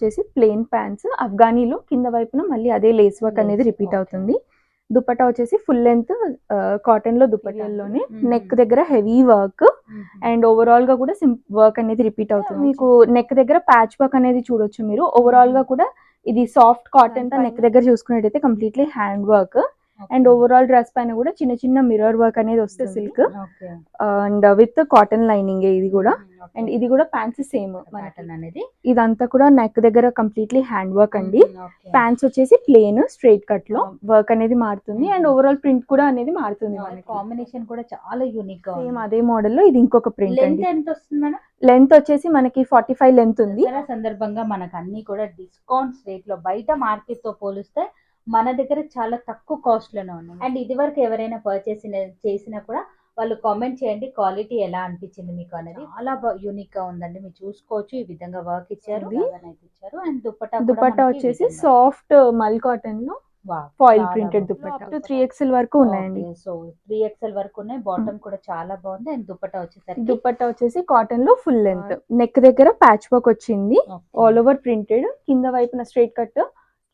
వచ్చేసి plain pants అఫ్ఘానీలో కింద వైపున మళ్ళీ అదే లేస్ వర్క్ అనేది రిపీట్. అవుతుంది. దుపట్టా వచ్చేసి ఫుల్ లెంత్ కాటన్లో దుపట్టాల్లోనే. నెక్ దగ్గర హెవీ వర్క్ అండ్ ఓవరాల్గా కూడా సిం వర్క్ అనేది రిపీట్ అవుతుంది. మీకు నెక్ దగ్గర ప్యాచ్ వర్క్ అనేది చూడొచ్చు మీరు. ఓవరాల్గా కూడా ఇది సాఫ్ట్ కాటన్ నెక్ దగ్గర చూసుకున్నట్టయితే completely hand work and overall dress పైన కూడా చిన్న చిన్న మిర్రర్ వర్క్ అనేది వస్తుంది. Silk and with cotton lining ఇది కూడా. అండ్ ఇది కూడా ప్యాంట్స్ సేమ్ అనేది. ఇదంతా కూడా నెక్ దగ్గర కంప్లీట్లీ హ్యాండ్ వర్క్ అండి. ప్యాంట్స్ వచ్చేసి ప్లేన్ స్ట్రైట్ కట్లో వర్క్ అనేది మారుతుంది. అండ్. ఓవరాల్ ప్రింట్ కూడా అనేది మారుతుంది మనకి. కాంబినేషన్ కూడా చాలా యూనిక్గా సేమ్ అదే మోడల్లో ఇది ఇంకొక ప్రింట్ ఎంత వస్తుంది లెంత్ వచ్చేసి మనకి ఫార్టీ ఫైవ్ లెంత్ ఉంది. సందర్భంగా మనకు అన్ని కూడా డిస్కౌంట్స్ రేట్లో బయట మార్కెట్తో పోలిస్తే మన దగ్గర చాలా తక్కువ కాస్ట్లోనే ఉన్నాయి. అండ్ ఇది వరకు ఎవరైనా పర్చేస్ చేసినా కూడా వాళ్ళు కామెంట్ చేయండి క్వాలిటీ ఎలా అనిపించింది మీకు అనేది. చాలా యూనిక్గా ఉందండి. మీరు చూసుకోవచ్చు ఈ విధంగా వర్క్ ఇచ్చారు. ఇచ్చారు. అండ్ దుపట్టా దుపట్టా వచ్చేసి సాఫ్ట్ మల్ కాటన్లో foil printed dupatta. Three XL వరకు ఉన్నాయండి. సో త్రీ ఎక్స్ఎల్ వరకు ఉన్నాయి. బాటమ్ కూడా చాలా బాగుంది. అండ్ దుపట్టా వచ్చేసరికి దుపట్టా వచ్చేసి కాటన్లో ఫుల్ లెంత్ నెక్ దగ్గర ప్యాచ్ వర్క్ వచ్చింది. ఆల్ ఓవర్ ప్రింటెడ్ కింద వైపున స్ట్రైట్ కట్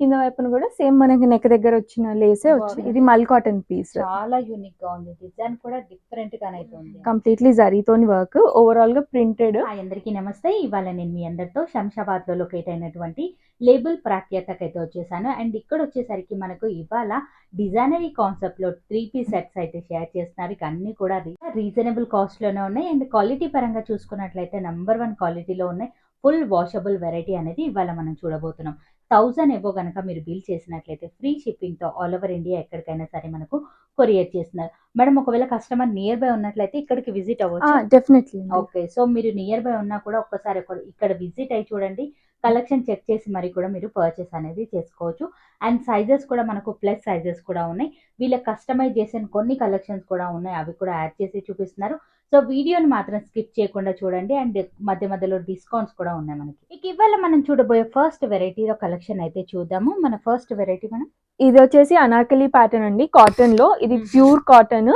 కింద వైపున కూడా సేమ్ మనకి నెక్ దగ్గర వచ్చిన లేసే వచ్చింది. ఇది మల్ కాటన్ పీస్. చాలా యూనిక్గా ఉంది. డిజైన్ కూడా డిఫరెంట్ గానే అయితే ఉంది. కంప్లీట్లీ జరీతోని వర్క్ ఓవరాల్గా ప్రింటెడ్ అందరికీ నమస్తే. ఇవాళ నేను మీ అందరితో శంషాబాద్లో లొకేట్ అయినటువంటి లేబుల్ ప్రాఖ్యాతకు అయితే వచ్చేసాను. అండ్ ఇక్కడ వచ్చేసరికి మనకు ఇవాళ డిజైనరీ కాన్సెప్ట్లో త్రీ పీస్ సెట్స్ అయితే షేర్ చేస్తున్నారు. ఇక అన్ని కూడా రీజనబుల్ కాస్ట్లోనే ఉన్నాయి. అండ్ క్వాలిటీ పరంగా చూసుకున్నట్లయితే నంబర్ వన్ క్వాలిటీలో ఉన్నాయి. ఫుల్ వాషబుల్ వెరైటీ అనేది ఇవాళ మనం చూడబోతున్నాం. థౌజండ్ ఎబో కనుక మీరు బిల్ చేసినట్లయితే ఫ్రీ షిప్పింగ్తో ఆల్ ఓవర్ ఇండియా ఎక్కడికైనా సరే మనకు కొరియర్ చేస్తున్నారు. మేడం ఒకవేళ కస్టమర్ నియర్ బై ఉన్నట్లయితే ఇక్కడికి విజిట్ అవ్వచ్చు. డెఫినెట్లీ ఓకే సో మీరు నియర్ బై ఉన్నా కూడా ఒక్కసారి ఒక- ఇక్కడ విజిట్ అయ్యి చూడండి. కలెక్షన్ చెక్ చేసి మరి కూడా మీరు పర్చేస్ అనేది చేసుకోవచ్చు. అండ్ సైజెస్ కూడా మనకు ప్లస్ సైజెస్ కూడా ఉన్నాయి. వీళ్ళ కస్టమైజ్ చేసిన కొన్ని కలెక్షన్స్ కూడా ఉన్నాయి. అవి కూడా యాడ్ చేసి చూపిస్తున్నారు. సో వీడియోని మాత్రం స్కిప్ చేయకుండా చూడండి. అండ్ మధ్య మధ్యలో డిస్కౌంట్స్ కూడా ఉన్నాయి మనకి. ఇక ఇవాళ మనం చూడబోయే ఫస్ట్ వెరైటీలో కలెక్షన్ అయితే చూద్దాము. మన ఫస్ట్ వెరైటీ మనం? ఇది వచ్చేసి అనార్కలి ప్యాటర్న్ అండి. కాటన్లో. ఇది. ప్యూర్ కాటన్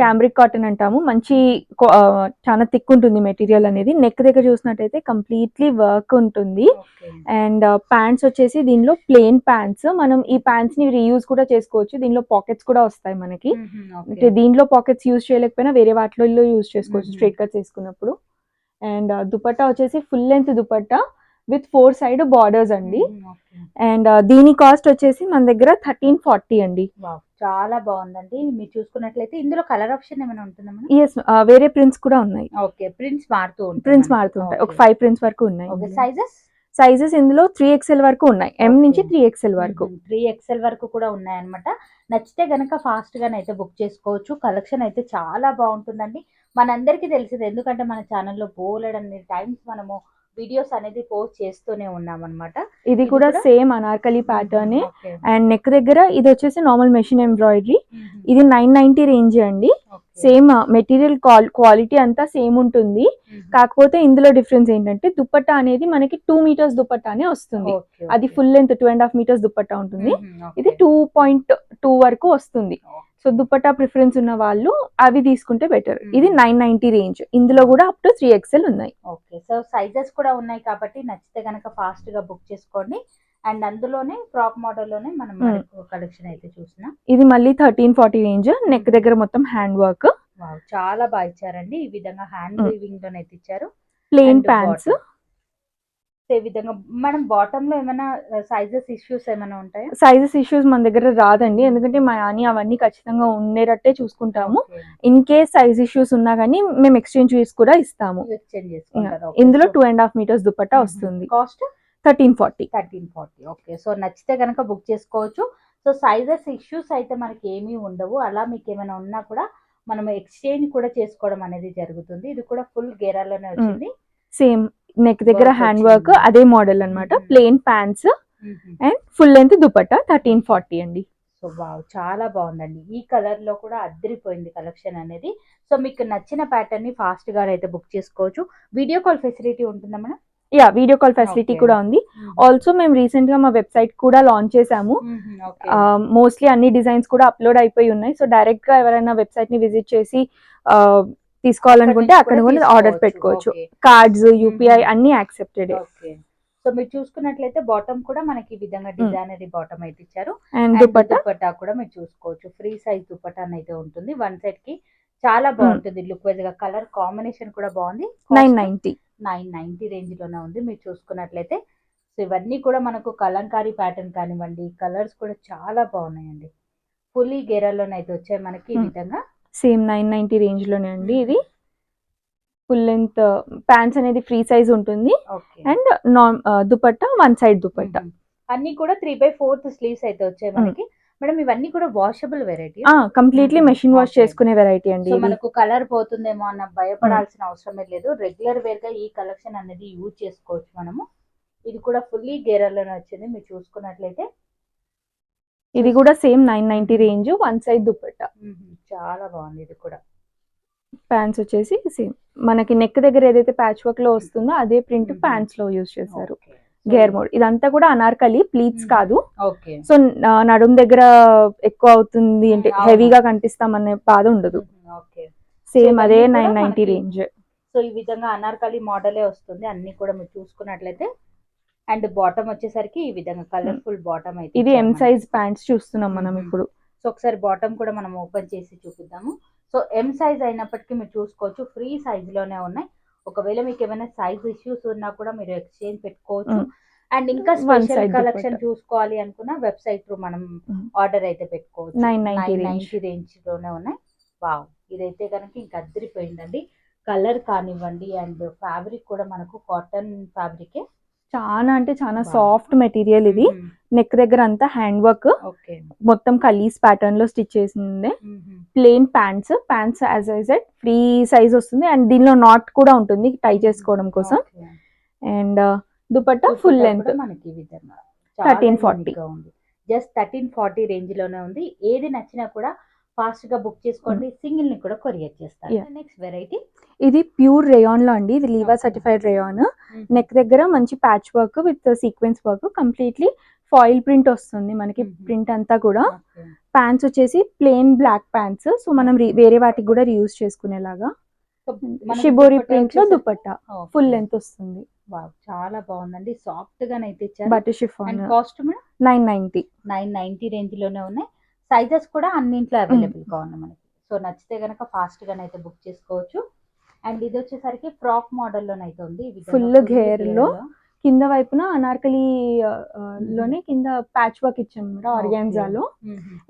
క్యాంబ్రిక్ కాటన్ అంటాము. మంచి చాలా థిక్ ఉంటుంది మెటీరియల్ అనేది. నెక్ దగ్గర చూసినట్టయితే కంప్లీట్లీ వర్క్ ఉంటుంది. అండ్ ప్యాంట్స్ వచ్చేసి దీనిలో ప్లెయిన్ ప్యాంట్స్ మనం ఈ ప్యాంట్స్ని రీయూజ్ కూడా చేసుకోవచ్చు. దీనిలో పాకెట్స్ కూడా వస్తాయి మనకి. అంటే దీంట్లో పాకెట్స్ యూజ్ చేయలేకపోయినా వేరే వాటిలో యూజ్ చేసుకోవచ్చు. స్ట్రైట్ కట్ చేసుకున్నప్పుడు. అండ్ దుపట్టా వచ్చేసి full length dupatta with four side borders అండి. అండ్ దీని కాస్ట్ వచ్చేసి మన దగ్గర థర్టీన్ ఫార్టీ అండి. చాలా బాగుందండి. మీరు చూసుకున్నట్లయితే ఇందులో కలర్ ఆప్షన్ ఏమైనా ఉంటుందా ఎస్ వేరే ప్రింట్స్ కూడా ఉన్నాయి. ఓకే ప్రింట్స్ మారుతూ ఉంటాయి ప్రింట్స్ మనకి. మారుతుంటాయి ఒక. ఫైవ్ ప్రింట్స్ వరకు ఉన్నాయి. Okay sizes? సైజెస్ ఇందులో త్రీ ఎక్స్ఎల్ వరకు ఉన్నాయి. ఎం. నుంచి త్రీ ఎక్స్ఎల్ వరకు. త్రీ ఎక్స్ఎల్ వరకు కూడా ఉన్నాయన్నమాట. నచ్చితే గనక ఫాస్ట్ గానే అయితే బుక్ చేసుకోవచ్చు. కలెక్షన్ అయితే చాలా బాగుంటుందండి. మనందరికీ తెలిసింది. ఎందుకంటే మన ఛానల్లో బోలెడన్ని టైమ్స్ మనము వీడియోస్ అనేది పోస్ట్ చేస్తూనే ఉన్నాం అనమాట ఇది కూడా? Same Anarkali pattern and neck దగ్గర ఇది వచ్చేసి నార్మల్ మెషిన్ ఎంబ్రాయిడరీ ఇది నైన్ నైన్టీ రేంజ్ అండి. సేమ్ మెటీరియల్ క్వాలిటీ అంతా సేమ్ ఉంటుంది. కాకపోతే ఇందులో డిఫరెన్స్ ఏంటంటే దుపట్టా అనేది మనకి టూ మీటర్స్ దుపట్టానే వస్తుంది. అది full length two and half metres dupatta ఉంటుంది. ఇది టూ పాయింట్ టూ వరకు వస్తుంది. సో దుపట్టా ప్రిఫరెన్స్ ఉన్న వాళ్ళు అవి తీసుకుంటే బెటర్. ఇది నైన్ నైన్టీ రేంజ్. ఇందులో కూడా అప్ టు త్రీ ఎక్స్ఎల్ ఉన్నాయి. ఓకే సో సైజెస్ కూడా ఉన్నాయి కాబట్టి నచ్చితే గనక ఫాస్ట్గా బుక్ చేసుకోండి. అండ్ అందులోనే ఫ్రాక్ మోడల్లోనే మనం Hmm. కలెక్షన్ అయితే చూసినాం. ఇది మళ్ళీ థర్టీన్ ఫార్టీ రేంజ్ నెక్ దగ్గర మొత్తం హ్యాండ్ వర్క్ చాలా బాగా ఇచ్చారండి. ఈ విధంగా హ్యాండ్. వీవింగ్లోనే అయితే ఇచ్చారు. ప్లెయిన్ ప్యాంట్స్ ఈ విధంగా మనం బాటమ్లో ఏమైనా సైజెస్ ఇష్యూస్ ఏమైనా ఉంటాయా? సైజెస్ ఇష్యూస్ మన దగ్గర రాదండి. ఎందుకంటే మా అని అవన్నీ ఖచ్చితంగా ఉండేటట్టే చూసుకుంటాము. ఇన్ కేస్ సైజ్ ఇష్యూస్ ఉన్నా కానీ మేము ఎక్స్చేంజ్ ఫీస్ కూడా ఇస్తాము. ఎక్స్చేంజ్ ఇందులో two and half metres dupatta వస్తుంది. Cost thirteen forty. Thirteen forty. Okay. So నచ్చితే కనుక బుక్ చేసుకోవచ్చు. సో సైజెస్ ఇష్యూస్ అయితే మనకి ఏమీ ఉండవు. అలా మీకు ఏమైనా ఉన్నా కూడా మనం ఎక్స్చేంజ్ కూడా చేసుకోవడం అనేది జరుగుతుంది. ఇది కూడా ఫుల్ గేరాలోనే వచ్చింది. సేమ్ నెక్ దగ్గర హ్యాండ్. వర్క్ అదే మోడల్ అన్నమాట. Mhm. Plain pants and full length dupatta thirteen forty అండి. So wow. చాలా బాగుందండి. ఈ కలర్లో కూడా అద్దరిపోయింది కలెక్షన్ అనేది. సో మీకు నచ్చిన ప్యాటర్న్ని ఫాస్ట్గా అయితే బుక్ చేసుకోవచ్చు. వీడియో కాల్ ఫెసిలిటీ ఉంటుందా madam? Yeah video call facility. కూడా ఉంది. ఆల్సో మేము రీసెంట్గా మా వెబ్సైట్ కూడా లాంచ్ చేసాము మోస్ట్లీ అన్ని డిజైన్స్ కూడా అప్లోడ్ అయిపోయి ఉన్నాయి. సో డైరెక్ట్గా ఎవరైనా వెబ్సైట్ని విజిట్ చేసి ఆ, తీసుకోవాలనుకుంటే అక్కడ కూడా ఆర్డర్ పెట్టుకోవచ్చు. కార్డ్స్ యూపీఐ అన్ని యాక్సెప్టెడ్ ఓకే సో మీరు చూసుకున్నట్లయితే బాటమ్ కూడా మనకి ఈ విధంగా డిజైనరీ బాటమ్ అయితే ఇచ్చారు. అండ్ దుపట్టా? కూడా మీరు చూసుకోవచ్చు. ఫ్రీ సైజ్ దుపట్టా అయితే ఉంటుంది. వన్ సైడ్కి చాలా బాగుంటుంది. లుక్ వైజ్గా కలర్ కాంబినేషన్ కూడా బాగుంది. నైన్ నైన్టీ నైన్ నైన్టీ రేంజ్లోనే ఉంది. మీరు చూసుకున్నట్లయితే సో ఇవన్నీ కూడా మనకు కలంకారీ ప్యాటర్న్ కానివ్వండి కలర్స్ కూడా చాలా బాగున్నాయండి. ఫుల్లీ గేరాలోనైతే వచ్చాయి మనకి ఈ. విధంగా. సేమ్ నైన్ నైన్టీ రేంజ్లోనే అండి ఇది ఫుల్ లెంత్ ప్యాంట్స్ అనేది ఫ్రీ సైజ్ ఉంటుంది. అండ్ నాన్ దుపట్టా వన్ సైడ్ దుపట్టా. అన్ని కూడా త్రీ బై ఫోర్త్ స్లీవ్స్ అయితే వచ్చాయి మనకి. మేడం ఇవన్నీ కూడా washable variety completely. Machine wash. చేసుకునే వెరైటీ అండి మనకు కలర్ పోతుందేమో అన్న భయపడాల్సిన అవసరమే లేదు రెగ్యులర్ వేర్గా ఈ కలెక్షన్ అనేది యూజ్ చేసుకోవచ్చు మనము ఇది కూడా ఫుల్లీ గేరలోనే వచ్చింది మీరు చూసుకున్నట్లయితే ఇది కూడా same nine ninety range one side dupatta మ్మ్. చాలా బాగుంది ఇది కూడా ప్యాంట్స్ వచ్చేసి సేమ్ మనకి నెక్ దగ్గర ఏదైతే ప్యాచ్ వర్క్లో వస్తుందో అదే ప్రింట్. ప్యాంట్స్లో యూజ్ చేశారు. గేర్ మోడ్. ఇదంతా కూడా అనార్కలి ప్లీట్స్ Mhm. కాదు. ఓకే. సో నడుం దగ్గర ఎక్కువ అవుతుంది అంటే Mm, అవును. హెవీగా కనిపిస్తామనే బాధ ఉండదు. సేమ్ ఇవన్నీ అదే నైన్ నైన్టీ రేంజ్. సో ఈ విధంగా అనార్కలి మోడలే వస్తుంది. అన్ని కూడా మీరు చూసుకున్నట్లయితే. అండ్ బాటమ్ వచ్చేసరికి ఈ విధంగా కలర్ఫుల్ బాటమ్ అయితే ఇది ఎం. సైజ్ ప్యాంట్స్ చూస్తున్నాం మనం. ఇప్పుడు. సో ఒకసారి బాటమ్ కూడా మనం ఓపెన్ చేసి చూపిద్దాము. సో ఎం సైజ్ అయినప్పటికీ మీరు చూసుకోవచ్చు. ఫ్రీ సైజ్లోనే ఉన్నాయి. ఒకవేళ మీకు ఏమైనా సైజ్ ఇష్యూస్ ఉన్నా కూడా మీరు ఎక్స్చేంజ్ పెట్టుకోవచ్చు. అండ్ ఇంకా స్పెషల్ కలెక్షన్. చూసుకోవాలి అనుకున్న వెబ్సైట్ త్రూ మనం. ఆర్డర్ అయితే పెట్టుకోవచ్చు 990 range. నైన్టీ రేంజ్లోనే ఉన్నాయి వావ్ ఇదైతే కనుక ఇంకా అద్దరిపోయిందండి కలర్ కానివ్వండి అండ్ ఫ్యాబ్రిక్ కూడా మనకు కాటన్ ఫ్యాబ్రికే చాలా అంటే చాలా. సాఫ్ట్ మెటీరియల్ ఇది. నెక్ దగ్గర అంతా హ్యాండ్ వర్క్ మొత్తం కలీస్ ప్యాటర్న్లో స్టిచ్ చేసింది. Plain pants pants as I said free size వస్తుంది. అండ్ దీనిలో నాట్ కూడా ఉంటుంది టై చేసుకోవడం కోసం. అండ్ దుపట్టా ఫుల్ లెంత్ మనకి 1340. ఉంది. జస్ట్ థర్టీన్ ఫార్టీ రేంజ్లోనే ఉంది. ఏది నచ్చినా కూడా ఫాస్ట్గా బుక్ చేసుకోండి. సింగిల్ని కూడా కొరియర్ చేస్తారు. నెక్స్ట్ వెరైటీ ఇది ప్యూర్ రేయాన్లో అండి. ఇది లీవా. సర్టిఫైడ్ రేయాన్ నెక్ దగ్గర మంచి patch work with sequence work completely foil print వస్తుంది మనకి. ప్రింట్ అంతా కూడా. ప్యాంట్స్ వచ్చేసి ప్లెయిన్ బ్లాక్ ప్యాంట్స్ సో మనం వేరే వాటికి కూడా రీయూజ్ చేసుకునేలాగా. షిబోరి ప్రింట్లో దుపట్టా ఫుల్ లెంత్ వస్తుంది. చాలా బాగుందండి. సాఫ్ట్ గానైతే ఇచ్చారు butter chiffon cost nine ninety nine ninety రేంజ్లోనే ఉన్నాయి. సైజెస్ కూడా అన్నింట్లో అవైలబుల్గా ఉన్నాయి మనకి. సో నచ్చితే గనక ఫాస్ట్ గానైతే బుక్ చేసుకోవచ్చు. అండ్ ఇది వచ్చేసరికి ఫ్రాక్ మోడల్లోనైతే ఉంది. ఫుల్ గేర్లో కింద వైపున అనార్కలి లోనే కింద ప్యాచ్ వర్క్ ఇచ్చాం ఆర్గాన్జాలో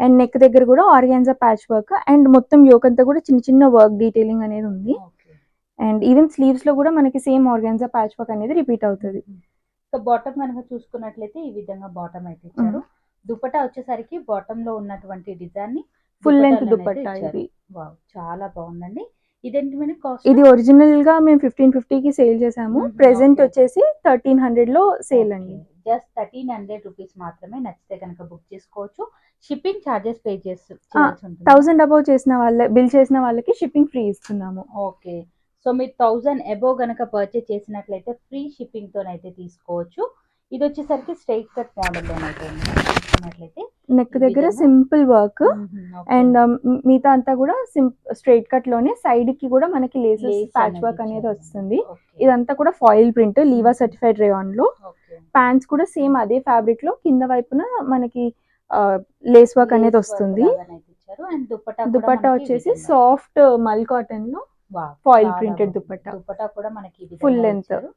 అండ్ నెక్ దగ్గర కూడా ఆర్గాన్జా ప్యాచ్ వర్క్ అండ్ మొత్తం యోక్ అంతా కూడా చిన్న చిన్న వర్క్ డీటెయిలింగ్ అనేది ఉంది. అండ్ ఈవెన్ స్లీవ్స్లో కూడా మనకి సేమ్ ఆర్గాన్జా ప్యాచ్ వర్క్ అనేది రిపీట్ అవుతుంది. సో బాటమ్ కనుక చూసుకున్నట్లయితే ఈ విధంగా బాటమ్ అయితే ఇచ్చారు. దుపట్టా వచ్చేసరికి బాటమ్లో ఉన్నటువంటి డిజైన్ని ఫుల్ లెంత్ దుపట్టా. ఇది. వావ్ చాలా బాగుందండి. ఇదేంటి మేడం కాస్ట్ ఇది ఒరిజినల్గా మేము ఫిఫ్టీన్ ఫిఫ్టీ కి సేల్ చేసాము. ప్రెసెంట్. వచ్చేసి థర్టీన్ హండ్రెడ్లో సేల్ అండి. జస్ట్ థర్టీన్ హండ్రెడ్ రూపీస్ మాత్రమే నచ్చితే కనుక బుక్ చేసుకోవచ్చు. షిప్పింగ్ చార్జెస్ పే చేసి థౌసండ్ అబౌవ్ చేసిన వాళ్ళ బిల్ చేసిన వాళ్ళకి షిప్పింగ్ ఫ్రీ ఇస్తున్నాము. ఓకే సో మీరు థౌజండ్ అబోవ్ గనక పర్చేస్ చేసినట్లయితే ఫ్రీ షిప్పింగ్ తోనైతే తీసుకోవచ్చు. ఇది వచ్చేసరికి స్ట్రైట్ కట్ మోడల్ లోనైతే ఉంది మనం చూసుకున్నట్లయితే నెక్ దగ్గర? Simple work. అండ్ మిగతా అంతా కూడా స్ట్రైట్ కట్లోనే సైడ్కి కూడా మనకి లేసెస్ ప్యాచ్ వర్క్ అనేది. వస్తుంది. ఇదంతా కూడా ఫాయిల్ ప్రింట్ లీవా. సర్టిఫైడ్ రేయాన్లో. ప్యాంట్స్ కూడా సేమ్ అదే ఫ్యాబ్రిక్లో కింద వైపున మనకి లేస్ వర్క్ అనేది వస్తుంది దుపట్టా వచ్చేసి. సాఫ్ట్ మల్ కాటన్లో printed బాగుంది. దుపట్టా. దుపట్టా కూడా మనకి length. ఇచ్చారు.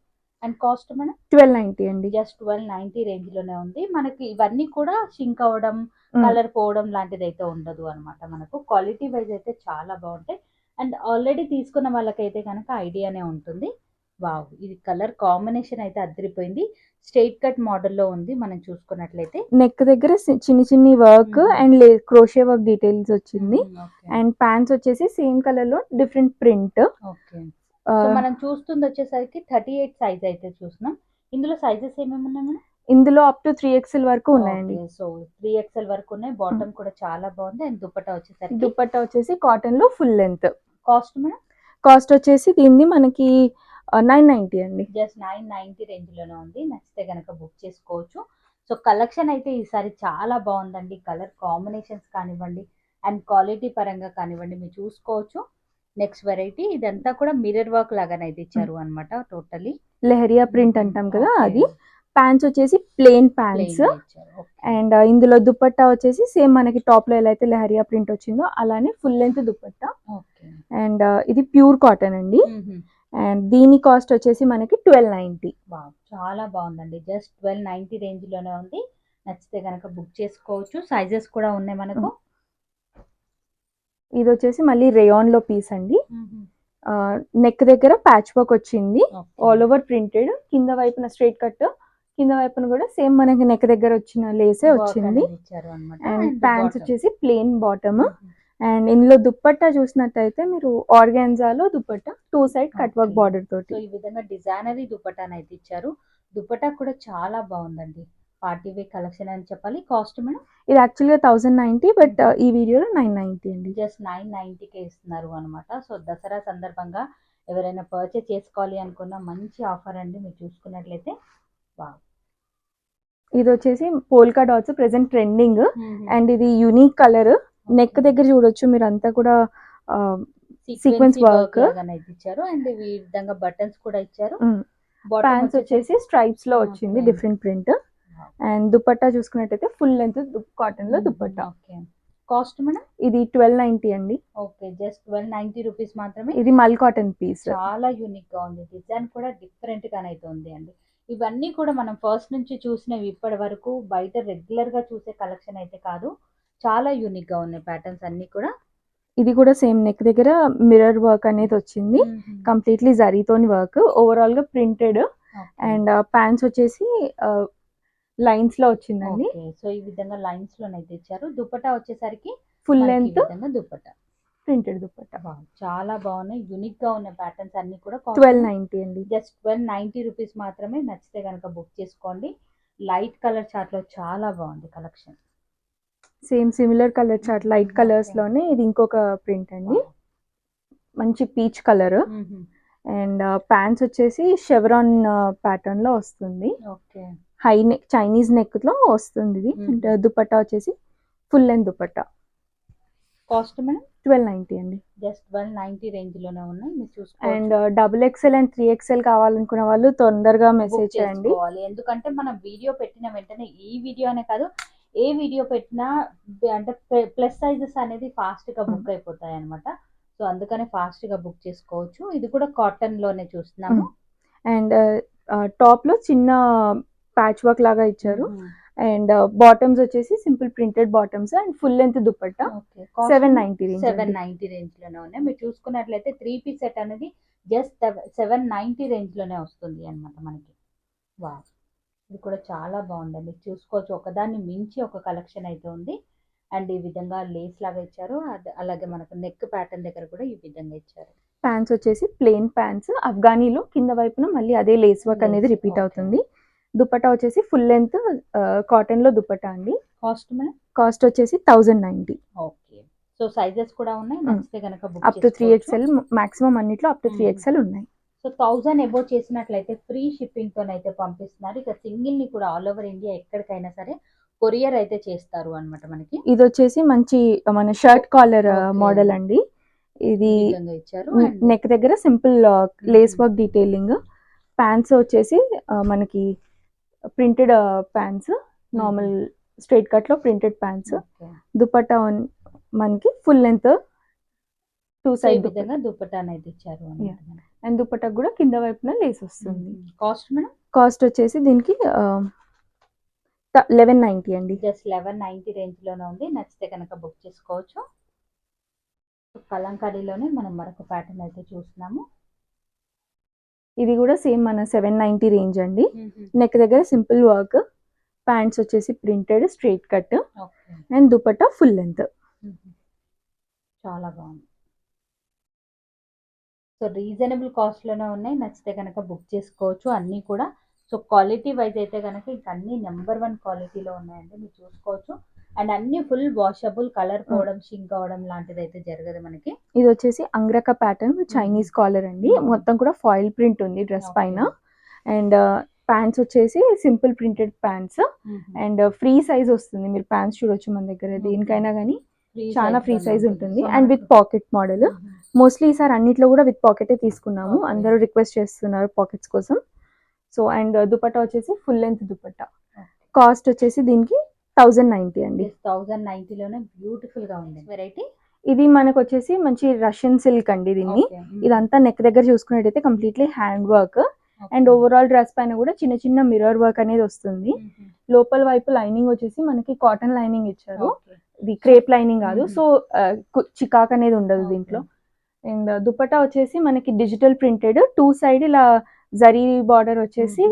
And cost madam? Twelve ninety అండి. జస్ట్ ట్వెల్వ్ నైన్టీ రేంజ్లోనే ఉంది. మనకి ఇవన్నీ కూడా షింక్ అవ్వడం Mm. కలర్ పోవడం లాంటిది అయితే ఉండదు అనమాట మనకు. క్వాలిటీ వైజ్ అయితే చాలా బాగుంటాయి. అండ్ ఆల్రెడీ తీసుకున్న వాళ్ళకైతే కనుక ఐడియానే ఉంటుంది. వావ్! ఇది కలర్ కాంబినేషన్ అయితే అదిరిపోయింది స్ట్రైట్ కట్ మోడల్లో ఉంది మనం చూసుకున్నట్లయితే. నెక్ దగ్గర చిన్ని చిన్ని work. And crochet work details వచ్చింది. అండ్ ప్యాంట్స్ వచ్చేసి సేమ్ కలర్లో డిఫరెంట్ ప్రింట్ మనం చూస్తుంది వచ్చేసరికి థర్టీ ఎయిట్ సైజ్ అయితే చూస్తున్నాం. ఇందులో సైజెస్ ఏమేమి ఉన్నాయి మేడం? ఇందులో అప్ టు త్రీ ఎక్స్ఎల్ వరకు ఉన్నాయండి. సో త్రీ ఎక్స్ఎల్ వరకు ఉన్నాయి. బాటమ్ కూడా చాలా బాగుంది. అండ్ దుపట్టా వచ్చేసరికి దుపట్టా వచ్చేసి కాటన్లో full length cost madam? Cost వచ్చేసి దీన్ని మనకి నైన్ నైన్టీ అండి. జస్ట్ నైన్ నైన్టీ రేంజ్లోనే ఉంది. నచ్చితే గనక బుక్ చేసుకోవచ్చు. సో కలెక్షన్ అయితే ఈసారి చాలా బాగుందండి. కలర్ కాంబినేషన్స్ కానివ్వండి అండ్ క్వాలిటీ పరంగా కానివ్వండి మీరు చూసుకోవచ్చు. నెక్స్ట్ వెరైటీ ఇదంతా కూడా మిర్రర్ వర్క్ లాగానైతే ఇచ్చారు అనమాట టోటలీ. లెహరియా ప్రింట్ అంటాం కదా అది. ప్యాంట్స్ వచ్చేసి ప్లెయిన్ ప్యాంట్స్ అండ్ ఇందులో దుపట్టా వచ్చేసి సేమ్ మనకి టాప్లో ఎలా అయితే లెహరియా ప్రింట్ వచ్చిందో అలానే ఫుల్ లెంత్ దుపట్టా. అండ్ ఇది ప్యూర్ కాటన్ అండి. అండ్ దీని కాస్ట్ వచ్చేసి మనకి ట్వెల్వ్ నైన్టీ. చాలా బాగుందండి. జస్ట్ ట్వెల్వ్ నైన్టీ రేంజ్లోనే ఉంది. నచ్చితే కనుక బుక్ చేసుకోవచ్చు. సైజెస్ కూడా ఉన్నాయి మనకు. ఇది వచ్చేసి మళ్ళీ రేయాన్లో పీస్ అండి నెక్ దగ్గర ప్యాచ్ వర్క్ వచ్చింది. All over printed. కింద వైపున స్ట్రైట్ కట్. కింద వైపున కూడా సేమ్ మనకి నెక్ దగ్గర వచ్చిన లేసే వచ్చింది. అండ్ ప్యాంట్స్ వచ్చేసి ప్లెయిన్ బాటమ్. అండ్ ఇందులో దుప్పట్టా చూసినట్టయితే మీరు ఆర్గాన్జాలో dupatta two side cut work. Border తోటి. ఈ విధంగా డిజైనరీ దుపట్టాని అయితే ఇచ్చారు. దుపట్టా కూడా చాలా బాగుందండి. పార్టీ వే కలెక్షన్ అని చెప్పాలి. Cost madam? ఇది యాక్చువల్గా థౌసండ్ నైన్టీ బట్ ఈ వీడియోలో నైన్ నైన్టీ అండి. జస్ట్ నైన్ నైన్టీకే ఇస్తున్నారు అనమాట సో దసరా సందర్భంగా ఎవరైనా పర్చేస్ చేసుకోవాలి అనుకున్న మంచి ఆఫర్ అండి మీరు చూసుకున్నట్లయితే. ఇది వచ్చేసి polka dots present trending. And ఇది యూనిక్ కలర్. నెక్ దగ్గర చూడొచ్చు మీరు అంతా కూడా work. అయితే ఇచ్చారు. అండ్ ఈ విధంగా బటన్స్ కూడా ఇచ్చారు. ప్యాంట్స్ వచ్చేసి స్ట్రైప్స్లో వచ్చింది. డిఫరెంట్ ప్రింట్ అండ్ దుపట్టా చూసుకున్నట్టయితే ఫుల్ లెంత్ కాటన్లో దుపట్టా. Okay cost madam? ఇది ట్వెల్వ్ నైన్టీ అండి. Okay just twelve ninety rupees మాత్రమే. ఇది మల్ కాటన్ పీస్ చాలా యూనిక్గా ఉంది. డిజైన్ కూడా డిఫరెంట్ గానైతే ఉంది అండి. ఇవన్నీ కూడా మనం ఫస్ట్ నుంచి చూసినవి ఇప్పటి వరకు బయట రెగ్యులర్గా చూసే కలెక్షన్ అయితే కాదు. చాలా యూనిక్గా ఉన్నాయి ప్యాటర్న్స్ అన్ని కూడా. ఇది కూడా సేమ్ నెక్ దగ్గర మిర్రర్ వర్క్ అనేది వచ్చింది. కంప్లీట్లీ జరీతోని వర్క్ ఓవరాల్గా ప్రింటెడ్ అండ్ ప్యాంట్స్ వచ్చేసి లైన్స్లో వచ్చిందండి. సో ఈ విధంగా లైన్స్ లోనైతే ఇచ్చారు దుపట్టా వచ్చేసరికి full length dupatta. Printed dupatta. చాలా బాగున్నాయి. యూనిక్గా ఉన్న ప్యాటర్న్స్ అన్ని కూడా ట్వెల్వ్ నైన్టీ అండి. జస్ట్ ట్వెల్వ్ నైన్టీ రూపీస్ మాత్రమే నచ్చితే కనుక బుక్ చేసుకోండి. లైట్ కలర్ చార్ట్లో చాలా బాగుంది collection same similar colour chart light కలర్స్లోనే ఇది ఇంకొక ప్రింట్ అండి. మంచి పీచ్ కలర్ అండ్ ప్యాంట్స్ వచ్చేసి షెవరాన్ ప్యాటర్న్లో వస్తుంది. ఓకే హై నెక్ చైనీస్ నెక్లో వస్తుంది ఇది. Mhm. అండ్ దుపట్టా వచ్చేసి full length dupatta. Cost madam? Twelve ninety అండి. జస్ట్ ట్వెల్వ్ నైన్టీ రేంజ్లోనే ఉన్నాయి మీరు అండ్ చూసుకోవచ్చు double XL and three XL కావాలనుకున్న వాళ్ళు తొందరగా మెసేజ్ చేయండి. ఎందుకంటే మనం వీడియో పెట్టిన వెంటనే ఈ వీడియో అనే కాదు ఏ వీడియో పెట్టినా అంటే ప్లస్ సైజెస్ అనేది ఫాస్ట్గా బుక్ అయిపోతాయి అనమాట సో అందుకనే ఫాస్ట్గా బుక్ చేసుకోవచ్చు. ఇది కూడా కాటన్లోనే చూస్తున్నాము అండ్ టాప్లో చిన్న ప్యాచ్ వర్క్ లాగా ఇచ్చారు. అండ్ బాటమ్స్ వచ్చేసి simple printed bottoms and full length dupatta seven ninety seven ninety రేంజ్లోనే ఉన్నాయి. మీరు చూసుకున్నట్లయితే త్రీ పీస్ సెట్ అనేది జస్ట్ సెవెన్ నైన్టీ రేంజ్లోనే వస్తుంది అన్నమాట మనకి. వా ఇది కూడా చాలా బాగుందండి. చూసుకోవచ్చు. ఒకదాన్ని మించి ఒక కలెక్షన్ అయితే ఉంది. అండ్ ఈ విధంగా లేస్ లాగా ఇచ్చారు. అలాగే మనకు నెక్ ప్యాటర్న్ దగ్గర కూడా ఈ విధంగా ఇచ్చారు. ప్యాంట్స్ వచ్చేసి ప్లెయిన్ ప్యాంట్స్ అఫ్ఘానీలో కింద వైపున మళ్ళీ అదే లేస్ వర్క్ అనేది రిపీట్. అవుతుంది. దుపట్టా వచ్చేసి ఫుల్ లెంత్ కాటన్లో దుపట్టా అండి. కాస్ట్ కాస్ట్ వచ్చేసి thousand ninety okay. So sizes కూడా ఉన్నాయి. నచ్చితే కనుక book up to three XL maximum అన్నిట్లో అప్ టు త్రీ. ఎక్స్ఎల్ ఉన్నాయి. సో థౌజండ్ ఎబో చేసినట్లయితే ఫ్రీ షిప్పింగ్ తోనైతే పంపిస్తున్నారు. ఇక సింగిల్ని కూడా ఆల్ ఓవర్ ఇండియా ఎక్కడికైనా సరే కొరియర్ అయితే చేస్తారు అన్నమాట మనకి. ఇది వచ్చేసి మంచి మన షర్ట్ కాలర్. మోడల్ అండి. ఇది ఇచ్చారు. నెక్ దగ్గర simple lace work detailing. Pants వచ్చేసి మనకి ప్రింటెడ్ ప్యాంట్స్. నార్మల్ స్ట్రైట్ కట్లో ప్రింటెడ్ ప్యాంట్స్. దుపట్టా మనకి ఫుల్ లెంత్. టూ సైడ్ విధంగా దుపట్టాను అయితే ఇచ్చారు. అండ్ దుపట్టా కూడా కింద వైపున లేస్ వస్తుంది. Cost madam? కాస్ట్ వచ్చేసి దీనికి లెవెన్ నైన్టీ అండి. జస్ట్ లెవెన్ నైన్టీ రేంజ్లోనే ఉంది. నచ్చితే కనుక బుక్ చేసుకోవచ్చు. కలంకారీలోనే మనం మరొక ప్యాటర్న్ అయితే చూస్తున్నాము. ఇది కూడా సేమ్ మన సెవెన్ నైన్టీ రేంజ్ అండి. నెక్ దగ్గర సింపుల్ వర్క్ ప్యాంట్స్ వచ్చేసి printed straight cut and dupatta full length చాలా బాగుంది. సో రీజనబుల్ కాస్ట్లోనే ఉన్నాయి. నచ్చితే కనుక బుక్ చేసుకోవచ్చు. అన్నీ కూడా సో క్వాలిటీ వైజ్ అయితే కనుక ఇంక అన్ని నెంబర్ వన్ క్వాలిటీలో ఉన్నాయండి. మీరు చూసుకోవచ్చు. అండ్ అన్ని ఫుల్ వాషబుల్ కలర్ పోవడం షింక్ అవడం లాంటిది అయితే జరగదు మనకి. ఇది వచ్చేసి అంగ్రక ప్యాటర్న్ చైనీస్ కాలర్ అండి. మొత్తం కూడా ఫాయిల్ ప్రింట్ ఉంది డ్రెస్. పైన. అండ్ ప్యాంట్స్ వచ్చేసి simple printed pants and free size వస్తుంది. మీరు ప్యాంట్స్ చూడొచ్చు మన దగ్గర. దేనికైనా కానీ చాలా ఫ్రీ సైజ్ ఉంటుంది. And with pocket model. Mostly ఈసారి అన్నిట్లో కూడా విత్ పాకెటే తీసుకున్నాము. అందరూ రిక్వెస్ట్ చేస్తున్నారు పాకెట్స్ కోసం. సో అండ్ దుపట్టా వచ్చేసి ఫుల్ లెంత్ దుపట్టా. కాస్ట్ వచ్చేసి దీనికి థౌజండ్ నైంటీ అండి. థౌజండ్ నైన్టీలోనే బ్యూటిఫుల్గా ఉంది. వెరైటీ ఇది మనకు వచ్చేసి మంచి రష్యన్ సిల్క్ అండి దీన్ని. ఇదంతా నెక్ దగ్గర చూసుకున్నట్టయితే completely hand work. And overall dress పైన కూడా చిన్న చిన్న మిర్రర్ వర్క్ అనేది వస్తుంది. లోపల వైపు లైనింగ్ వచ్చేసి మనకి కాటన్ లైనింగ్ ఇచ్చారు. ఇది క్రేప్ లైనింగ్ కాదు. సో చికాక్ అనేది ఉండదు దీంట్లో. అండ్ దుపట్టా వచ్చేసి మనకి డిజిటల్ ప్రింటెడ్. టూ సైడ్ ఇలా జరీ బార్డర్ వచ్చేసి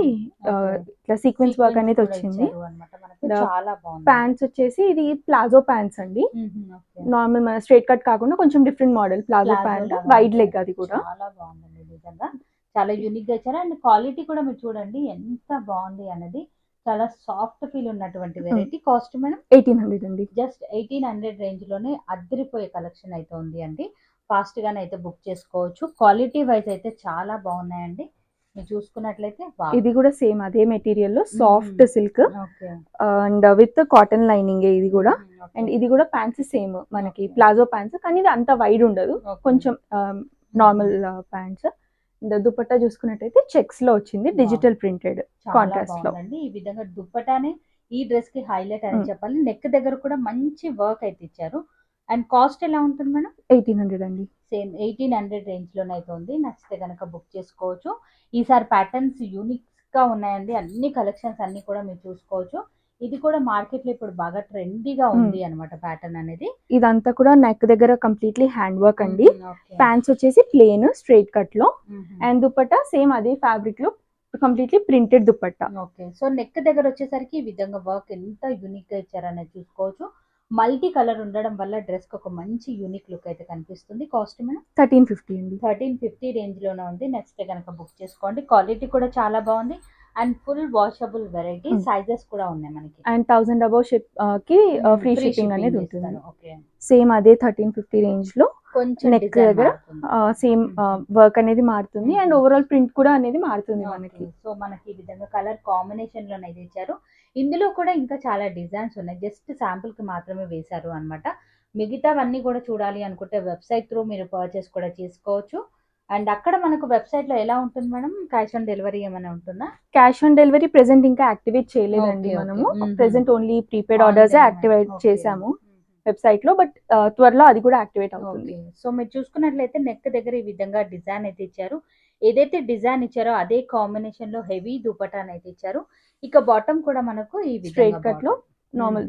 ఇట్లా సీక్వెన్స్ వర్క్ అనేది వచ్చింది. ప్యాంట్స్ వచ్చేసి ఇది ప్లాజో ప్యాంట్స్ అండి. నార్మల్ మన స్ట్రేట్ కట్ కాకుండా కొంచెం different model palazzo pant wide. Leg అది కూడా. చాలా యూనిక్గా ఇచ్చారు. అండ్ క్వాలిటీ కూడా మీరు చూడండి ఎంత బాగుంది అన్నది. చాలా సాఫ్ట్ ఫీల్ ఉన్నటువంటి variety cost madam? Eighteen hundred అండి. జస్ట్ ఎయిటీన్ హండ్రెడ్ రేంజ్లోనే అద్దరిపోయే కలెక్షన్ అయితే ఉంది అండి. ఫాస్ట్ గానే అయితే బుక్ చేసుకోవచ్చు. క్వాలిటీ వైజ్ అయితే చాలా బాగున్నాయండి. చూసుకున్నట్లయితే ఇది కూడా సేమ్ అదే మెటీరియల్లో soft silk and with cotton lining ఇది కూడా. అండ్ ఇది కూడా ప్యాంట్స్ సేమ్ మనకి. ప్లాజో ప్యాంట్స్ కానీ ఇది అంత వైడ్ ఉండదు. కొంచెం నార్మల్ ప్యాంట్స్ దుపట్టా చూసుకున్నట్టయితే చెక్స్లో వచ్చింది. డిజిటల్ ప్రింటెడ్ contrast లో. ఈ విధంగా దుప్పటానే ఈ డ్రెస్కి హైలైట్ అని. చెప్పాలి. నెక్ దగ్గర కూడా మంచి వర్క్ అయితే ఇచ్చారు. అండ్ కాస్ట్ ఎలా ఉంటుంది మేడం? ఎయిటీన్ హండ్రెడ్ అండి. సేమ్ ఎయిటీన్ హండ్రెడ్ రేంజ్లోనే అయితే ఉంది. నచ్చితే కనుక బుక్ చేసుకోవచ్చు. ఈసారి ప్యాటర్న్స్ యూనిక్గా ఉన్నాయండి. అన్ని కలెక్షన్స్ అన్ని కూడా మీరు చూసుకోవచ్చు. ఇది కూడా మార్కెట్లో ఇప్పుడు బాగా ట్రెండీగా ఉంది అన్నమాట ప్యాటర్న్ అనేది. ఇదంతా కూడా నెక్ దగ్గర కంప్లీట్లీ హ్యాండ్ వర్క్ అండి. ప్యాంట్స్ వచ్చేసి ప్లేన్ స్ట్రైట్ కట్లో. అండ్ దుపట్టా సేమ్ అదే ఫ్యాబ్రిక్లో completely printed dupatta. Okay so neck దగ్గర వచ్చేసరికి ఈ విధంగా వర్క్ ఎంత యూనిక్గా ఇచ్చారనేది చూసుకోవచ్చు. మల్టీ కలర్ ఉండడం వల్ల డ్రెస్కి ఒక మంచి యూనిక్ లుక్ అయితే కనిపిస్తుంది. Cost madam? థర్టీన్ ఫిఫ్టీ అండి. థర్టీన్ ఫిఫ్టీ రేంజ్లోనే ఉంది. నెక్స్ట్ కనుక బుక్ చేసుకోండి. క్వాలిటీ కూడా చాలా బాగుంది. And full washable variety. Sizes కూడా ఉన్నాయి మనకి. అండ్ థౌసండ్ అబౌవ్ షిప్కి ఫ్రీ షిప్పింగ్ అనేది ఉంటుంది. సేమ్ అదే థర్టీన్ ఫిఫ్టీ రేంజ్లో కొంచెం design దగ్గర. సేమ్ వర్క్ అనేది మారుతుంది అండ్. ఓవరాల్ ప్రింట్ కూడా అనేది మారుతుంది మనకి. సో మనకి ఈ విధంగా కలర్ కాంబినేషన్లోనే ఇది ఇచ్చారు. ఇందులో కూడా ఇంకా చాలా డిజైన్స్ ఉన్నాయి. జస్ట్ శాంపుల్కి మాత్రమే వేశారు అన్నమాట. మిగతావన్నీ కూడా చూడాలి అనుకుంటే వెబ్సైట్ త్రూ మీరు పర్చేస్ కూడా చేసుకోవచ్చు. అండ్ అక్కడ మనకు వెబ్సైట్లో ఎలా ఉంటుంది మేడం క్యాష్ ఆన్ డెలివరీ ఏమైనా ఉంటుందా క్యాష్ ఆన్ డెలివరీ ప్రెసెంట్ ఇంకా యాక్టివేట్ చేయలేదండి. మనము. Present only prepaid orders activate. చేసాము. వెబ్సైట్లో బట్ త్వరలో అది కూడా యాక్టివేట్ అవుతుంది సో మీరు చూసుకున్నట్లయితే నెక్ దగ్గర ఈ విధంగా డిజైన్ అయితే ఇచ్చారు ఏదైతే డిజైన్ ఇచ్చారో అదే కాంబినేషన్లో హెవీ దుపటాన్ అయితే ఇచ్చారు ఇక బాటమ్ కూడా మనకు ఈ స్ట్రైట్ కట్లో నార్మల్.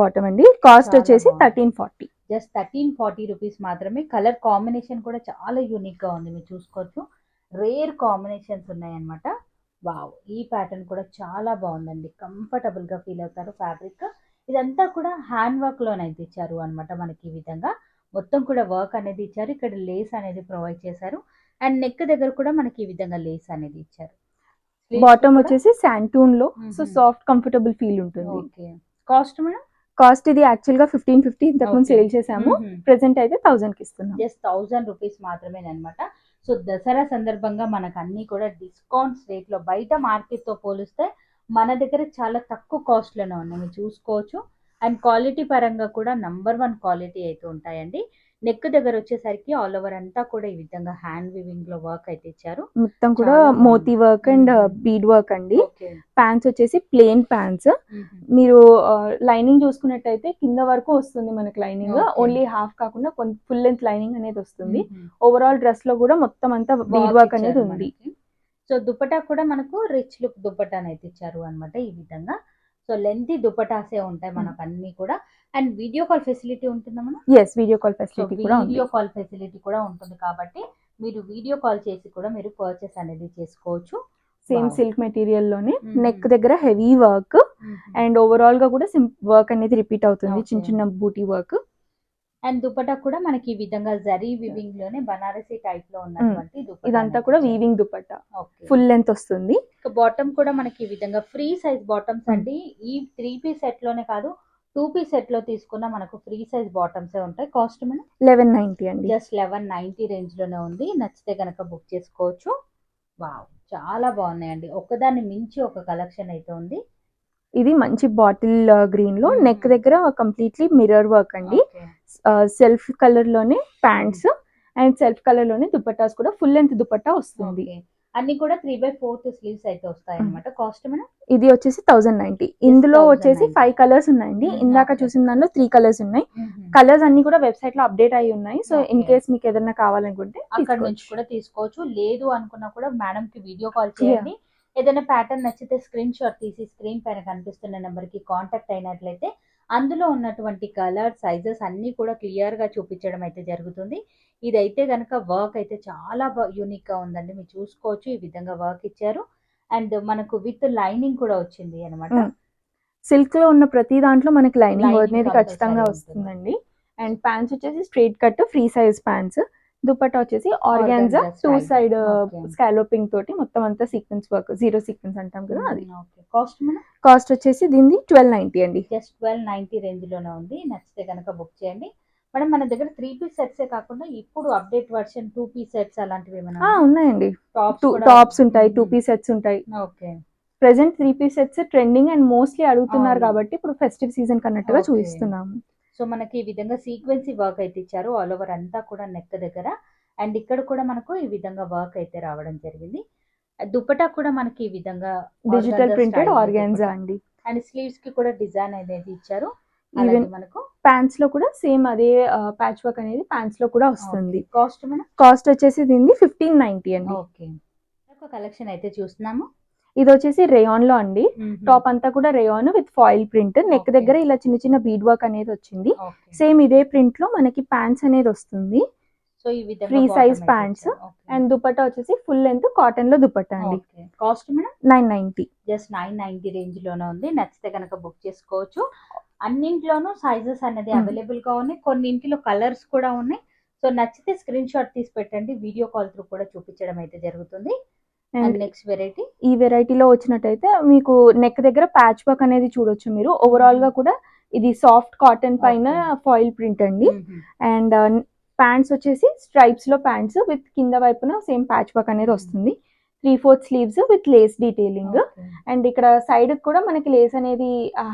బాటమ్ అండి కాస్ట్ వచ్చేసి. Thirteen forty just thirteen forty rupees మాత్రమే. కలర్ కాంబినేషన్ కూడా చాలా యూనిక్గా ఉంది మీరు చూసుకోవచ్చు. రేర్ కాంబినేషన్స్ ఉన్నాయన్నమాట. వావ్! ఈ ప్యాటర్న్ కూడా చాలా బాగుందండి. కంఫర్టబుల్గా ఫీల్ అవుతారు ఫ్యాబ్రిక్. ఇదంతా కూడా హ్యాండ్ వర్క్ లోనైతే ఇచ్చారు అన్నమాట మనకి ఈ విధంగా. మొత్తం కూడా వర్క్ అనేది ఇచ్చారు. ఇక్కడ లేస్ అనేది ప్రొవైడ్ చేశారు. అండ్ నెక్ దగ్గర కూడా మనకి ఈ విధంగా లేస్ అనేది ఇచ్చారు. బాటమ్ వచ్చేసి శాంటూన్లో. సో. సాఫ్ట్ కంఫర్టబుల్ ఫీల్ ఉంటుంది. ఓకే. Cost madam? కాస్ట్ ఇది యాక్చువల్గా ఫిఫ్టీన్ ఫిఫ్టీ ఇంతకు ముందు Okay. సేల్ చేసాము. ప్రెసెంట్ అయితే థౌసండ్కి ఇస్తున్నాం. జస్ట్ థౌజండ్ రూపీస్ మాత్రమే అనమాట సో దసరా సందర్భంగా మనకు అన్ని కూడా డిస్కౌంట్స్ రేట్లో బయట మార్కెట్తో పోలిస్తే మన దగ్గర చాలా తక్కువ కాస్ట్లోనే ఉన్నాయి. మీరు చూసుకోవచ్చు. అండ్ క్వాలిటీ పరంగా కూడా నంబర్ వన్ క్వాలిటీ అయితే ఉంటాయండి. నెక్ దగ్గర వచ్చేసరికి ఆల్ ఓవర్ అంతా కూడా ఈ విధంగా హ్యాండ్ వివింగ్లో వర్క్ అయితే ఇచ్చారు. మొత్తం కూడా. Moti work and. Bead work అండి. ప్యాంట్స్ వచ్చేసి ప్లేన్ ప్యాంట్స్. మీరు లైనింగ్ చూసుకున్నట్టయితే కింద వరకు వస్తుంది మనకి లైనింగ్. ఓన్లీ హాఫ్ కాకుండా ఫుల్ లెంత్ లైనింగ్ అనేది వస్తుంది. ఓవరాల్ డ్రెస్లో కూడా మొత్తం అంతా బీడ్ వర్క్ అనేది ఉంది. సో దుపట్టా కూడా మనకు రిచ్ లుక్ అయితే ఇచ్చారు అన్నమాట ఈ విధంగా. సో లెంతీ దుపటాసే ఉంటాయి మనకు అన్ని కూడా. అండ్ వీడియో కాల్ ఫెసిలిటీ ఉంటుందా మనం ఎస్ వీడియో కాల్ ఫెసిలిటీ కూడా వీడియో కాల్ ఫెసిలిటీ కూడా ఉంటుంది కాబట్టి మీరు వీడియో కాల్ చేసి కూడా మీరు పర్చేస్ అనేది చేసుకోవచ్చు. సేమ్. సిల్క్ మెటీరియల్లోనే. నెక్ దగ్గర హెవీ వర్క్ అండ్ ఓవరాల్గా కూడా వర్క్ అనేది రిపీట్ అవుతుంది. చిన్న. చిన్న బూటీ వర్క్ అండ్ దుపట్టా కూడా మనకి ఈ విధంగా జరీ వివింగ్లోనే బనారసి టైప్లో ఉన్నటువంటి దుపట్టా ఇదంతా కూడా weaving dupatta. Okay full length వస్తుంది. బాటమ్ కూడా మనకి ఈ విధంగా ఫ్రీ సైజ్ బాటమ్స్ Hmm. అండి. ఈ త్రీ పీస్ సెట్లోనే కాదు టూ పీస్ సెట్లో తీసుకున్న మనకు ఫ్రీ సైజ్ బాటమ్స్ ఉంటాయి. కాస్ట్ మనం లెవెన్ నైన్టీ అండి. జస్ట్ లెవెన్ నైన్టీ రేంజ్లోనే ఉంది. నచ్చితే కనుక బుక్ చేసుకోవచ్చు. వావ్ చాలా బాగున్నాయండి. ఒకదాన్ని మించి ఒక కలెక్షన్ అయితే ఉంది. ఇది మంచి బాటిల్ గ్రీన్లో. నెక్ దగ్గర కంప్లీట్లీ మిర్రర్ వర్క్ అండి. సెల్ఫ్ కలర్లోనే ప్యాంట్స్ అండ్ సెల్ఫ్ కలర్లోనే దుపట్టాస్ కూడా. ఫుల్ లెంత్ దుపట్టా వస్తుంది. అన్ని కూడా త్రీ బై ఫోర్త్ స్లీవ్స్ అయితే వస్తాయి అనమాట కాస్ట్ మేడం? ఇది వచ్చేసి థౌజండ్ నైన్టీ ఇందులో వచ్చేసి 1090. ఫైవ్ కలర్స్ ఉన్నాయండి. ఇందాక. చూసిన దానిలో త్రీ కలర్స్ ఉన్నాయి. కలర్స్ అన్ని కూడా వెబ్సైట్లో అప్డేట్ అయి ఉన్నాయి. So in. కేస్ మీకు ఏదైనా కావాలనుకుంటే అక్కడ నుంచి కూడా తీసుకోవచ్చు. లేదు అనుకున్నా కూడా మేడం కి వీడియో కాల్ చేయండి. ఏదైనా ప్యాటర్న్ నచ్చితే స్క్రీన్ షాట్ తీసి స్క్రీన్ పైన కనిపిస్తున్న నెంబర్కి కాంటాక్ట్ అయినట్లయితే అందులో ఉన్నటువంటి కలర్ సైజెస్ అన్ని కూడా క్లియర్గా చూపించడం అయితే జరుగుతుంది. ఇదైతే గనక వర్క్ అయితే చాలా యూనిక్గా ఉందండి. మీరు చూసుకోవచ్చు ఈ విధంగా వర్క్ ఇచ్చారు. అండ్ మనకు విత్ లైనింగ్ కూడా వచ్చింది అనమాట. సిల్క్లో ఉన్న ప్రతి దాంట్లో మనకి లైనింగ్ అనేది ఖచ్చితంగా. వస్తుందండి. అండ్ ప్యాంట్స్ వచ్చేసి straight cut free size pants dupatta వచ్చేసి organza two. Side Okay. Scalloping తోటి మొత్తం అంతా సీక్వెన్స్ వర్క్ జీరో సీక్వెన్స్ అంటాం కదా అది. కాస్ట్ కాస్ట్ వచ్చేసి దీనిది ట్వెల్వ్ నైన్టీ అండి. జస్ట్ ట్వెల్వ్ నైన్టీ రేంజ్లోనే ఉంది. నచ్చితే కనుక బుక్ చేయండి. మేడం మన దగ్గర త్రీ పీస్ సెట్సే కాకుండా ఇప్పుడు update version two piece sets అలాంటివి ఏమైనా ఉన్నాయండి. టాప్స్ ఉంటాయి టూ పీస్ సెట్స్ ఉంటాయి. Okay. Present three piece sets trending and mostly అడుగుతున్నారు. కాబట్టి ఇప్పుడు ఫెస్టివ్ సీజన్ కన్నట్టుగా. చూపిస్తున్నాము. సో మనకి ఈ విధంగా సీక్వెన్సీ వర్క్ అయితే ఇచ్చారు. ఆల్ ఓవర్ అంతా కూడా నెక్ దగ్గర. అండ్ ఇక్కడ కూడా మనకు ఈ విధంగా వర్క్ అయితే రావడం జరిగింది. దుపట్టా కూడా మనకి ఈ విధంగా డిజిటల్ ప్రింటెడ్ ఆర్గాన్జా అండి. అండ్ స్లీవ్స్కి కూడా డిజైన్ అనేది ఇచ్చారు. ఈవెన్ మనకు ప్యాంట్స్లో కూడా సేమ్ అదే ప్యాచ్ వర్క్ అనేది ప్యాంట్స్లో కూడా వస్తుంది. కాస్ట్ మనం కాస్ట్ వచ్చేసి దీనిది ఫిఫ్టీన్ నైన్టీ అండి. ఓకే కలెక్షన్ అయితే చూస్తున్నాము. ఇది వచ్చేసి రేయాన్లో అండి టాప్ అంతా కూడా rayon with foil print. Neck. దగ్గర ఇలా చిన్న చిన్న బీడ్ వర్క్ అనేది వచ్చింది. సేమ్ ఇదే ప్రింట్లో మనకి ప్యాంట్స్ అనేది వస్తుంది. సో ఈ pants ఇచ్చారు. Okay. అండ్ దుపట్టా వచ్చేసి ఫుల్ లెంత్ కాటన్లో దుపట్టా అండి. Cost madam? Nine ninety just nine ninety రేంజ్లోనే ఉంది. నచ్చితే కనుక బుక్ చేసుకోవచ్చు. అన్నింట్లోనూ సైజెస్ అనేది. అవైలబుల్గా ఉన్నాయి. కొన్నింటిలో కలర్స్ కూడా ఉన్నాయి. సో నచ్చితే స్క్రీన్ షాట్ తీసి పెట్టండి. వీడియో కాల్ త్రూ కూడా చూపించడం అయితే జరుగుతుంది. అండ్ నెక్స్ట్ వెరైటీ ఈ వెరైటీలో వచ్చినట్టయితే మీకు నెక్ దగ్గర ప్యాచ్ వర్క్ అనేది చూడొచ్చు మీరు. ఓవరాల్గా కూడా ఇది సాఫ్ట్ కాటన్ పైన. ఫాయిల్ ప్రింట్ అండి. అండ్ ప్యాంట్స్ వచ్చేసి స్ట్రైప్స్లో ప్యాంట్స్ విత్ కింద వైపున సేమ్ ప్యాచ్ వర్క్ అనేది వస్తుంది. Three fourth sleeves with lace detailing and ఇక్కడ సైడ్ కూడా మనకి లేస్ అనేది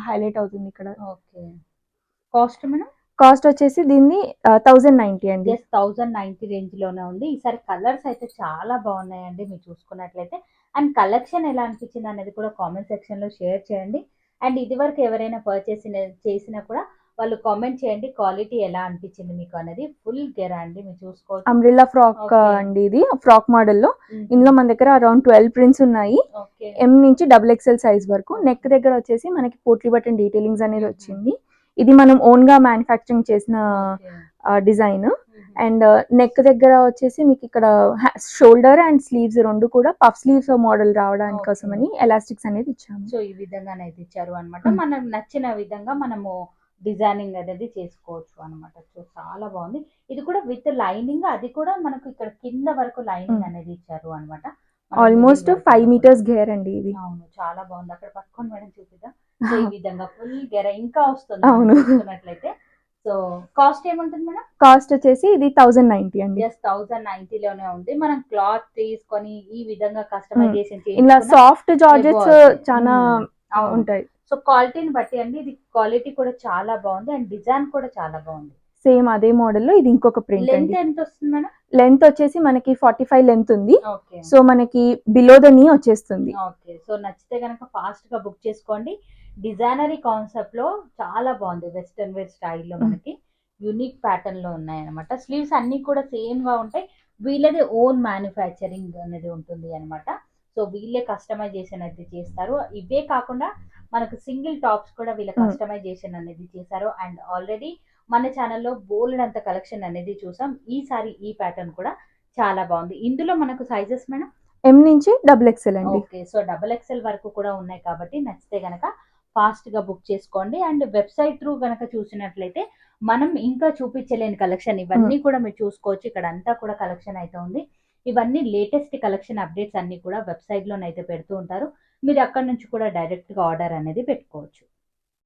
హైలైట్ అవుతుంది ఇక్కడ. Okay cost madam? కాస్ట్ వచ్చేసి దీన్ని థౌజండ్ నైన్టీ అండి. థౌజండ్ నైన్టీ రేంజ్లోనే ఉంది. ఈసారి కలర్స్ అయితే చాలా బాగున్నాయండి మీరు చూసుకున్నట్లయితే. అండ్ కలెక్షన్ ఎలా అనిపించింది అనేది కూడా కామెంట్ సెక్షన్లో షేర్ చేయండి. అండ్ ఇది వరకు ఎవరైనా పర్చేస్ చేసినా కూడా వాళ్ళు కామెంట్ చేయండి క్వాలిటీ ఎలా అనిపించింది మీకు అనేది. ఫుల్ గెరా అండి మీరు చూసుకోవచ్చు. Umbrella frock. అండి ఇది ఫ్రాక్ మోడల్లో ఇందులో మన దగ్గర అరౌండ్ ట్వెల్వ్ ప్రింట్స్ ఉన్నాయి. ఎం నుంచి డబుల్ ఎక్స్ఎల్ సైజ్ వరకు. నెక్ దగ్గర వచ్చేసి మనకి పోట్లీ బటన్ డీటెయిలింగ్స్ అనేది వచ్చింది. ఇది మనం ఓన్గా మ్యానుఫ్యాక్చరింగ్ చేసిన డిజైన్ అండ్ నెక్ దగ్గర వచ్చేసి మీకు ఇక్కడ షోల్డర్ అండ్ స్లీవ్స్ రెండు కూడా పఫ్ స్లీవ్స్ మోడల్ రావడానికి Okay. కోసమని ఎలాస్టిక్స్ అనేది ఇచ్చాము. సో ఈ విధంగానైతే ఇచ్చారు అనమాట Hmm. మనకు నచ్చిన విధంగా మనము డిజైనింగ్ అనేది చేసుకోవచ్చు అనమాట సో చాలా బాగుంది. ఇది కూడా విత్ లైనింగ్ అది కూడా మనకు ఇక్కడ కింద వరకు లైనింగ్ Hmm. అనేది ఇచ్చారు అనమాట ఆల్మోస్ట్ ఫైవ్ మీటర్స్ గేర్ అండి ఇది. అవును చాలా బాగుంది. అక్కడ పట్టుకొని మేడం చూపిద్దాం. సో ఈ విధంగా ఫుల్ గెర ఇంకా వస్తుంది. అవును. చూసుకున్నట్లయితే సో కాస్ట్ ఏముంటుంది మేడం? కాస్ట్ వచ్చేసి ఇది థౌజండ్ నైన్టీ అండి. జస్ట్ థౌసండ్ నైన్టీ లోనే ఉంది. మనం క్లాత్ తీసుకొని ఈ విధంగా కస్టమైజేషన్ ఇలా సాఫ్ట్ జార్జెట్స్. చాలా అవును. ఉంటాయి. సో క్వాలిటీని బట్టి అండి ఇది క్వాలిటీ కూడా చాలా బాగుంది. అండ్ డిజైన్ కూడా చాలా బాగుంది. సేమ్ అదే మోడల్లో ఇది ఇంకొక ప్రింట్ లెంత్ ఎంత వస్తుంది మేడం? లెంత్ వచ్చేసి మనకి ఫార్టీ ఫైవ్ లెంత్ ఉంది. ఓకే. సో మనకి బిలో ద నీ వచ్చేస్తుంది. ఓకే. సో నచ్చితే కనుక ఫాస్ట్గా బుక్ చేసుకోండి. డిజైనరీ కాన్సెప్ట్లో చాలా బాగుంది. వెస్టర్న్ వేర్ స్టైల్లో మనకి యునిక్ ప్యాటర్న్లో ఉన్నాయి అనమాట స్లీవ్స్ అన్ని కూడా సేమ్గా ఉంటాయి. వీళ్ళది ఓన్ మ్యానుఫ్యాక్చరింగ్ అనేది ఉంటుంది అనమాట సో వీళ్ళే కస్టమైజేషన్ అయితే చేస్తారు. ఇవే కాకుండా మనకు సింగిల్ టాప్స్ కూడా వీళ్ళ. కస్టమైజేషన్ అనేది చేశారు. అండ్ ఆల్రెడీ మన ఛానల్లో బోల్డ్ అంత కలెక్షన్ అనేది చూసాం. ఈసారి ఈ ప్యాటర్న్ కూడా చాలా బాగుంది. ఇందులో మనకు సైజెస్ మేడం? ఎం నుంచి డబుల్ ఎక్స్ఎల్ అండి. ఓకే సో డబుల్ ఎక్స్ఎల్ వరకు కూడా ఉన్నాయి కాబట్టి నచ్చితే గనక ఫాస్ట్గా బుక్ చేసుకోండి. అండ్ వెబ్సైట్ త్రూ గనక చూసినట్లయితే మనం ఇంకా చూపించలేని కలెక్షన్ ఇవన్నీ కూడా మీరు చూసుకోవచ్చు. ఇక్కడ అంతా కూడా కలెక్షన్ అయితే ఉంది. ఇవన్నీ లేటెస్ట్ కలెక్షన్ అప్డేట్స్ అన్ని కూడా వెబ్సైట్ లోనైతే పెడుతూ ఉంటారు. మీరు అక్కడ నుంచి కూడా డైరెక్ట్గా ఆర్డర్ అనేది పెట్టుకోవచ్చు.